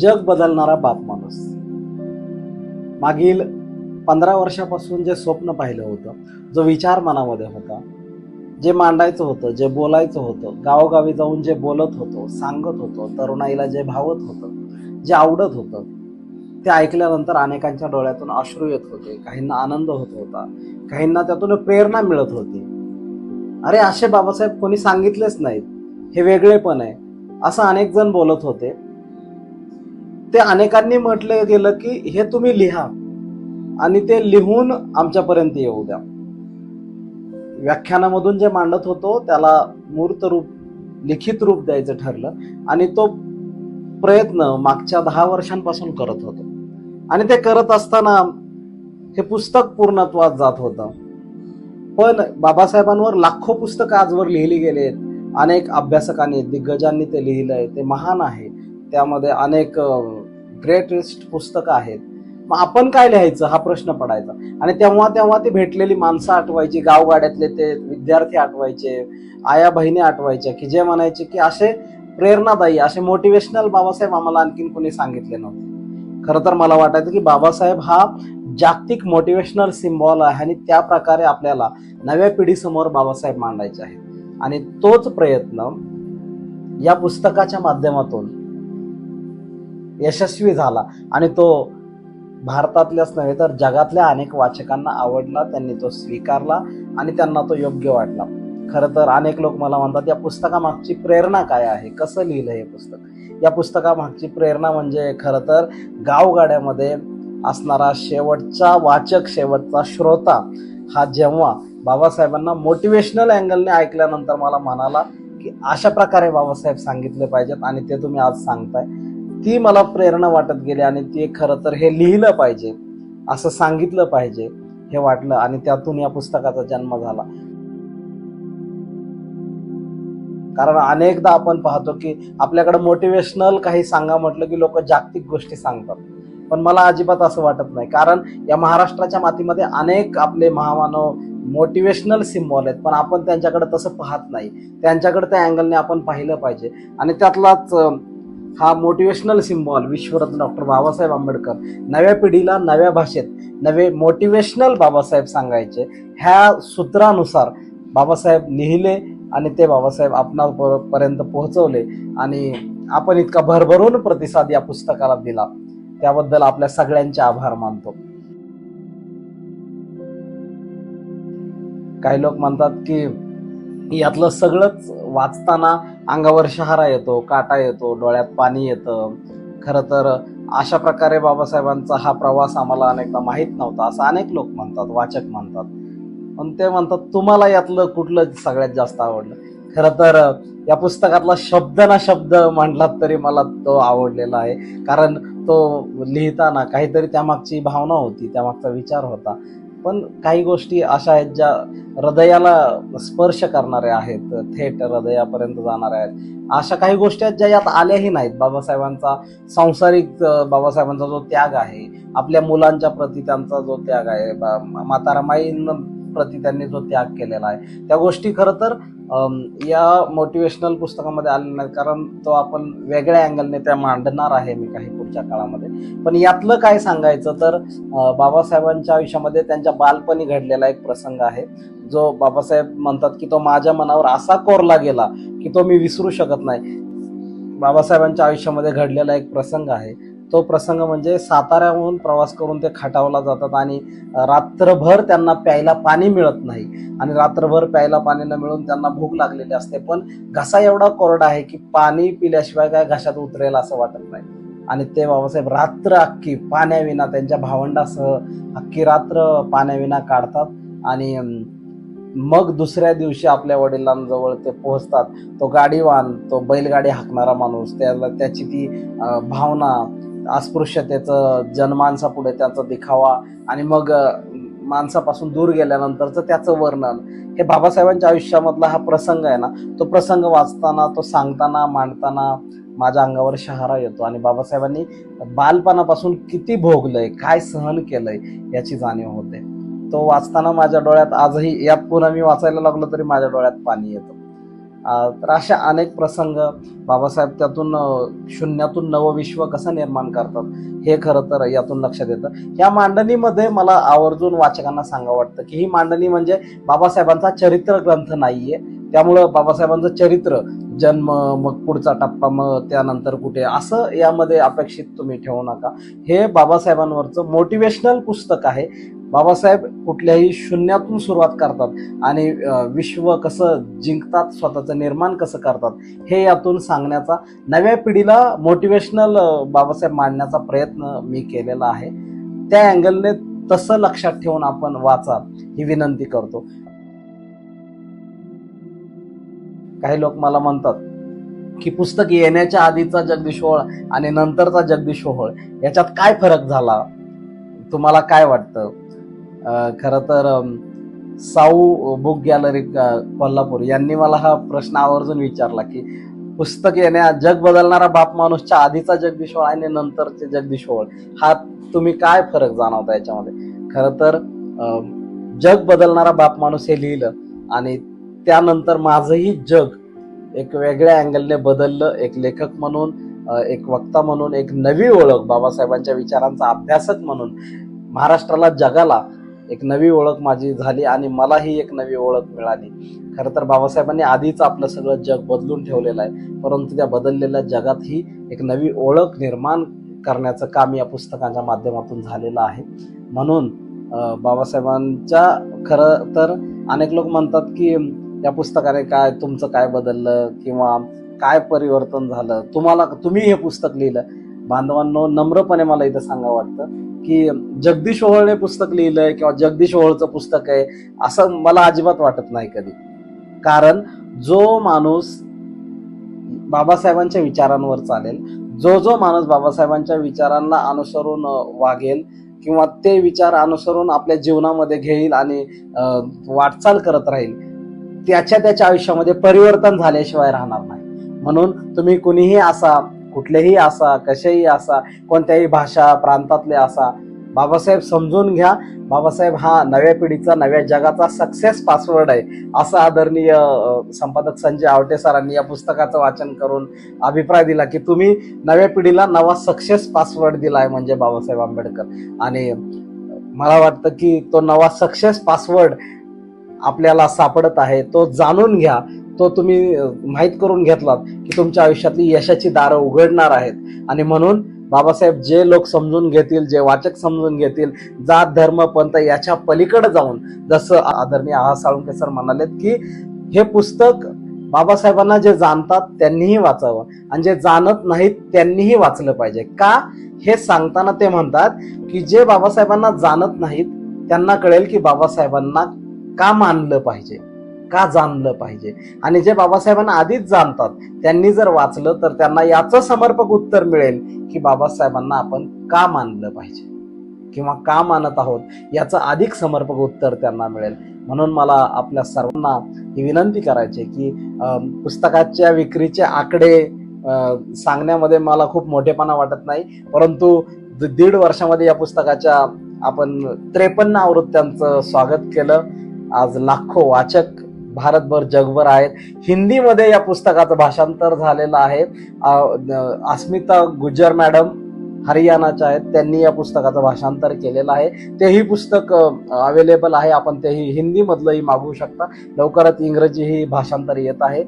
जग बदलणारा बाप माणूस. मागील पंधरा वर्षापासून जे स्वप्न पाहिलं होतं जो विचार मनामध्ये होता जे मांडायचं होतं जे बोलायचं होतं गावोगावी जाऊन जे बोलत होतो सांगत होतो तरुणाईला जे भावत होतं जे आवडत होतं ते ऐकल्यानंतर अनेकांच्या डोळ्यातून अश्रू येत होते काहींना आनंद होत होता काहींना त्यातून प्रेरणा मिळत होती. अरे असे बाबासाहेब कोणी सांगितलेच नाहीत. हे वेगळेपण आहे. असं अनेक जण बोलत होते. ते अनेकांनी म्हटलं गेलं की हे तुम्ही लिहा आणि ते लिहून आमच्यापर्यंत येऊ द्या. व्याख्यानामधून जे मांडत होतो त्याला मूर्त रूप लिखित रूप द्यायचं ठरलं आणि तो प्रयत्न मागच्या दहा वर्षांपासून करत होतो. आणि ते करत असताना हे पुस्तक पूर्णत्वात जात होतं. पण बाबासाहेबांवर लाखो पुस्तकं आजवर लिहिली गेलेत अनेक अभ्यासकांनी दिग्गजांनी ते लिहिलंय. ते महान आहे. त्यामध्ये अनेक ग्रेटेस्ट पुस्तकं आहेत. मग आपण काय लिहायचं? हा प्रश्न पडायचा. आणि तेव्हा तेव्हा ती भेटलेली माणसं आठवायची गावगाड्यातले ते विद्यार्थी आठवायचे आया बहिणी आठवायच्या की जे म्हणायचे की असे प्रेरणादायी असे मोटिवेशनल बाबासाहेब आम्हाला आणखीन कोणी सांगितले नव्हते. खरं तर मला वाटायचं की बाबासाहेब हा जागतिक मोटिवेशनल सिम्बॉल आहे आणि त्या प्रकारे आपल्याला नव्या पिढीसमोर बाबासाहेब मांडायचे आहेत. आणि तोच प्रयत्न या पुस्तकाच्या माध्यमातून यशस्वी झाला. आणि तो भारतातल्याच नव्हे तर जगातल्या अनेक वाचकांना आवडला त्यांनी तो स्वीकारला आणि त्यांना तो योग्य वाटला. खरं तर अनेक लोक मला म्हणतात या पुस्तकामागची प्रेरणा काय आहे? कसं लिहिलं हे पुस्तक? या पुस्तकामागची प्रेरणा म्हणजे खरं तर गावगाड्यामध्ये असणारा शेवटचा वाचक शेवटचा श्रोता हा जेव्हा बाबासाहेबांना मोटिवेशनल अँगलने ऐकल्यानंतर मला म्हणाला की अशा प्रकारे बाबासाहेब सांगितले पाहिजेत आणि ते तुम्ही आज सांगताय. ती मला प्रेरणा वाटत गेली आणि ते खरं तर हे लिहिलं पाहिजे असं सांगितलं पाहिजे हे वाटलं आणि त्यातून या पुस्तकाचा जन्म झाला. कारण अनेकदा आपण पाहतो की आपल्याकडे मोटिवेशनल काही सांगा म्हटलं की लोक जागतिक गोष्टी सांगतात. पण मला अजिबात असं वाटत नाही. कारण या महाराष्ट्राच्या मातीमध्ये अनेक आपले महामानव मोटिवेशनल सिम्बॉल आहेत. पण आपण त्यांच्याकडे तसं पाहत नाही. त्यांच्याकडे त्या अँगलने आपण पाहिलं पाहिजे. आणि त्यातलाच हा मोटिवेशनल सिम्बॉल विश्वरत्न डॉक्टर बाबासाहेब आंबेडकर. नव्या पिढीला नव्या भाषेत नवे मोटिवेशनल बाबासाहेब सांगायचे. ह्या सूत्रानुसार बाबासाहेब लिहिले आणि ते बाबासाहेब आपणापर्यंत पोहोचवले आणि आपण इतका भरभरून प्रतिसाद या पुस्तकाला दिला. त्याबद्दल आपल्या सगळ्यांचे आभार मानतो. काही लोक म्हणतात की यातलं सगळंच वाचताना अंगावर शहारा येतो काटा येतो डोळ्यात पाणी येतं. खरं तर अशा प्रकारे बाबासाहेबांचा हा प्रवास आम्हाला अनेकदा माहीत नव्हता असं अनेक लोक म्हणतात वाचक म्हणतात. पण ते म्हणतात तुम्हाला यातलं कुठलं सगळ्यात जास्त आवडलं? खरं तर या पुस्तकातला शब्द ना शब्द म्हटलात तरी मला तो आवडलेला आहे. कारण तो लिहिताना काहीतरी त्यामागची भावना होती त्यामागचा विचार होता. पण काही गोष्टी अशा आहेत ज्या हृदयाला स्पर्श करणाऱ्या आहेत थेट हृदयापर्यंत जाणाऱ्या आहेत. अशा काही गोष्टी आहेत ज्या यात आल्याही नाहीत. बाबासाहेबांचा सांसारिक बाबासाहेबांचा जो त्याग आहे आपल्या मुलांच्या प्रती त्यांचा जो त्याग आहे बा- म्हातारा प्रति त्यांनी जो त्याग केलेला आहे. त्या गोष्टी खरं तर या मोटिवेशनल पुस्तकामध्ये आलेल्या नाहीत. कारण तो आपण वेगळ्या अँगलने त्या मांडणार आहे मी काही पुढच्या काळामध्ये. पण यातलं काय सांगायचं तर बाबासाहेबांच्या आयुष्यामध्ये त्यांच्या बालपणी घडलेला एक प्रसंग आहे. जो बाबासाहेब म्हणतात की तो माझ्या मनावर असा कोरला गेला की तो मी विसरू शकत नाही. बाबासाहेबांच्या आयुष्यामध्ये घडलेला एक प्रसंग आहे. तो प्रसंग म्हणजे साताऱ्याहून प्रवास करून ते खटावला जातात आणि रात्रभर त्यांना प्यायला पाणी मिळत नाही. आणि रात्रभर प्यायला पाणी न मिळून त्यांना भूक लागलेली असते. पण घसा एवढा कोरडा आहे की पाणी पिल्याशिवाय काय घशात उतरेल असं वाटत नाही. आणि ते बाबासाहेब रात्र अख्खी पाण्याविना त्यांच्या भावंडासह अख्खी रात्र पाण्याविना काढतात आणि मग दुसऱ्या दिवशी आपल्या वडिलांजवळ ते पोहोचतात. तो गाडीवान तो बैलगाडी हाकणारा माणूस त्याला त्याची ती भावना अस्पृश्यतेचं जनमानसापुढे त्याचा दिखावा आणि मग माणसापासून दूर गेल्यानंतरचं त्याचं वर्णन. हे बाबासाहेबांच्या आयुष्यामधला हा प्रसंग आहे ना तो प्रसंग वाचताना तो सांगताना मांडताना माझ्या अंगावर शहारा येतो आणि बाबासाहेबांनी बालपणापासून किती भोगलंय काय सहन केलंय याची जाणीव होते. तो वाचताना माझ्या डोळ्यात आजही यात पुन्हा मी वाचायला लागलो तरी माझ्या डोळ्यात पाणी येतं. तर अशा अनेक प्रसंग बाबासाहेब त्यातून शून्यातून नवं विश्व कसं निर्माण करतात हे खरं तर यातून लक्षात येतं. या मांडणीमध्ये मला आवर्जून वाचकांना सांगावं वाटतं की ही मांडणी म्हणजे बाबासाहेबांचा चरित्र ग्रंथ नाहीये. त्यामुळं बाबासाहेबांचं चरित्र जन्म मग पुढचा टप्पा मग त्यानंतर कुठे असं यामध्ये अपेक्षित तुम्ही ठेवू नका. हे बाबासाहेबांवरचं मोटिवेशनल पुस्तक आहे. बाबासाहेब कुठल्याही शून्यातून सुरुवात करतात आणि विश्व कसं जिंकतात स्वतःचं निर्माण कसं करतात हे यातून सांगण्याचा नव्या पिढीला मोटिवेशनल बाबासाहेब मांडण्याचा प्रयत्न मी केलेला आहे. त्या अँगलने तसं लक्षात ठेवून आपण वाचा ही विनंती करतो. काही लोक मला म्हणतात की पुस्तक येण्याच्या आधीचा जगदीश होळ आणि नंतरचा जगदीश होळ याच्यात काय फरक झाला? तुम्हाला काय वाटतं? खरं तर साऊ बुक गॅलरी कोल्हापूर यांनी मला हा प्रश्न आवर्जून विचारला की पुस्तक येण्या जग बदलणारा बाप माणूसच्या आधीचा जगदीश होळ आणि नंतरचे जगदीश होळ हा तुम्ही काय फरक जाणवता याच्यामध्ये? खरं तर जग बदलणारा बाप माणूस हे लिहिलं आणि त्यानंतर माझंही जग एक वेगळ्या अँगलने बदललं एक लेखक म्हणून एक वक्ता म्हणून एक नवी ओळख बाबासाहेबांच्या विचारांचा अभ्यासक म्हणून महाराष्ट्राला जगाला एक नवी ओळख माझी झाली आणि मलाही एक नवी ओळख मिळाली. खरं तर बाबासाहेबांनी आधीच आपलं सगळं जग बदलून ठेवलेलं आहे परंतु त्या बदललेल्या जगात ही एक नवी ओळख निर्माण करण्याचं काम या पुस्तकाच्या माध्यमातून झालेलं आहे. म्हणून बाबासाहेबांच्या खरं तर अनेक लोक म्हणतात की या पुस्तकाने काय तुमचं काय बदललं किंवा काय परिवर्तन झालं? तुम्हाला तुम्ही हे पुस्तक लिहिलं. बांधवांनो नम्रपणे मला इथं सांगा वाटतं की जगदीश ओहळने पुस्तक लिहिलंय किंवा जगदीश ओहळचं पुस्तक आहे असं मला अजिबात वाटत नाही कधी. कारण जो माणूस बाबासाहेबांच्या विचारांवर चालेल जो जो माणूस बाबासाहेबांच्या विचारांना अनुसरून वागेल किंवा ते विचार अनुसरून आपल्या जीवनामध्ये घेईल आणि वाटचाल करत राहील त्याच्या त्याच्या आयुष्यामध्ये परिवर्तन झाल्याशिवाय राहणार नाही. म्हणून तुम्ही कुणीही असा कुठलेही असा कसेही असा कोणत्याही भाषा प्रांतातले असा बाबासाहेब समजून घ्या. बाबासाहेब हा नव्या पिढीचा नव्या जगाचा सक्सेस पासवर्ड आहे असं आदरणीय संपादक संजय आवटे सरांनी या पुस्तकाचं वाचन करून अभिप्राय दिला की तुम्ही नव्या पिढीला नवा सक्सेस पासवर्ड दिला आहे म्हणजे बाबासाहेब आंबेडकर. आणि मला वाटतं की तो नवा सक्सेस पासवर्ड आपल्याला सापडत आहे तो जाणून घ्या. तो तुम्ही माहीत करून घेतलात की तुमच्या आयुष्यातली यशाची दारं उघडणार आहेत. आणि म्हणून बाबासाहेब जे लोक समजून घेतील जे वाचक समजून घेतील जात धर्म पंत याच्या पलीकडे जाऊन जसं आदरणीय आहा साळुंके सर म्हणालेत की हे पुस्तक बाबासाहेबांना जे जाणतात त्यांनीही वाचावं. आणि जे जाणत नाहीत त्यांनीही वाचलं पाहिजे. का? हे सांगताना ते म्हणतात की जे बाबासाहेबांना जाणत नाहीत त्यांना कळेल की बाबासाहेबांना का मानलं पाहिजे? का जाणलं पाहिजे? आणि जे बाबासाहेबांना आधीच जाणतात त्यांनी जर वाचलं तर त्यांना याचं समर्पक उत्तर मिळेल की बाबासाहेबांना आपण का मानलं पाहिजे? किंवा का मानत आहोत? याचं अधिक समर्पक उत्तर त्यांना मिळेल. म्हणून मला आपल्या सर्वांना ही विनंती करायची आहे की पुस्तकाच्या विक्रीचे आकडे सांगण्यामध्ये मला खूप मोठेपणा वाटत नाही. परंतु दीड वर्षामध्ये या पुस्तकाच्या आपण त्रेपन्न आवृत्त्यांचं स्वागत केलं. आज लाखो वाचक भारतभर जगभर आहेत. हिंदीमध्ये या पुस्तकाचं भाषांतर झालेलं आहे. अस्मिता गुजर मॅडम हरियाणाच्या आहेत. त्यांनी या पुस्तकाचं भाषांतर केलेलं आहे. तेही पुस्तक अवेलेबल आहे. आपण तेही हिंदीमधलंही मागवू शकता. लवकरच इंग्रजीही भाषांतर येत आहे.